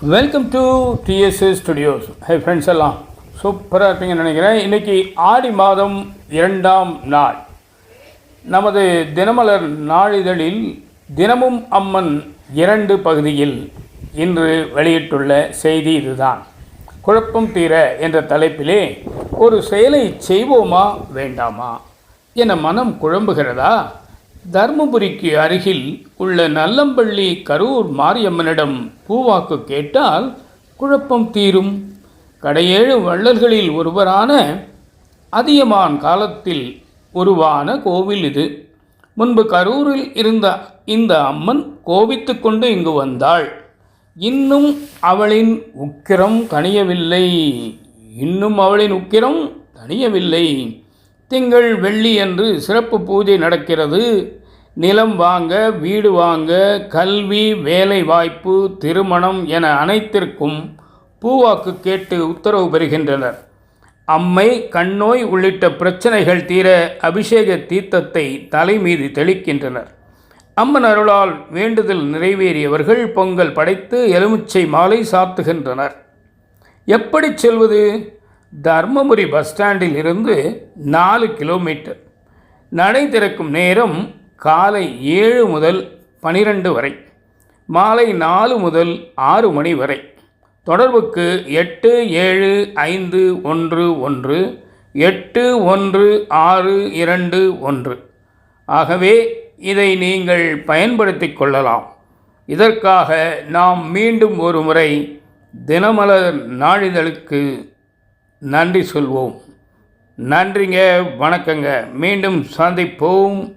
Welcome to TSS studios hi friends எல்லாம் சூப்பராக இருப்பீங்கன்னு நினைக்கிறேன். இன்றைக்கி ஆடி மாதம் இரண்டாம் நாள். நமது தினமலர் நாளிதழில் தினமும் அம்மன் இரண்டு பகுதியில் இன்று வெளியிட்டுள்ள செய்தி இதுதான். குழப்பம் தீர என்ற தலைப்பிலே ஒரு செயலை செய்வோமா வேண்டாமா? என மனம் குழம்புகிறதா? தர்மபுரிக்கு அருகில் உள்ள நல்லம்பள்ளி கரூர் மாரியம்மனிடம் பூவாக்கு கேட்டால் குழப்பம் தீரும். கடையேழு வள்ளல்களில் ஒருவரான அதியமான் காலத்தில் உருவான கோவில் இது. முன்பு கரூரில் இருந்த இந்த அம்மன் கோபித்து கொண்டு இங்கு வந்தாள். இன்னும் அவளின் உக்கிரம் தணியவில்லை. இன்னும் அவளின் உக்கிரம் தணியவில்லை. திங்கள் வெள்ளி என்று சிறப்பு பூஜை நடக்கிறது. நிலம் வாங்க வீடு வாங்க கல்வி வேலை வாய்ப்பு திருமணம் என அனைத்திற்கும் பூவாக்கு கேட்டு உத்தரவு பெறுகின்றனர். அம்மை கண்ணோய் உள்ளிட்ட பிரச்சனைகள் தீர அபிஷேக தீர்த்தத்தை தலைமீது தெளிக்கின்றனர். அம்மன் அருளால் வேண்டுதல் நிறைவேறியவர்கள் பொங்கல் படைத்து எலுமிச்சை மாலை சாத்துகின்றனர். எப்படி செல்வது? தர்மபுரி பஸ் ஸ்டாண்டில் இருந்து நாலு கிலோமீட்டர். நடை திறக்கும் நேரம் காலை ஏழு முதல் பனிரெண்டு வரை மாலை நாலு முதல் ஆறு மணி வரை. தொடர்புக்கு எட்டு ஏழு ஐந்து ஒன்று ஒன்று எட்டு ஒன்று ஆறு இரண்டு ஒன்று. ஆகவே இதை நீங்கள் பயன்படுத்திக் கொள்ளலாம். இதற்காக நாம் மீண்டும் ஒரு முறை தினமலர் நாளிதழுக்கு நன்றி சொல்வோம். நன்றிங்க வணக்கங்க. மீண்டும் சந்திப்போம்.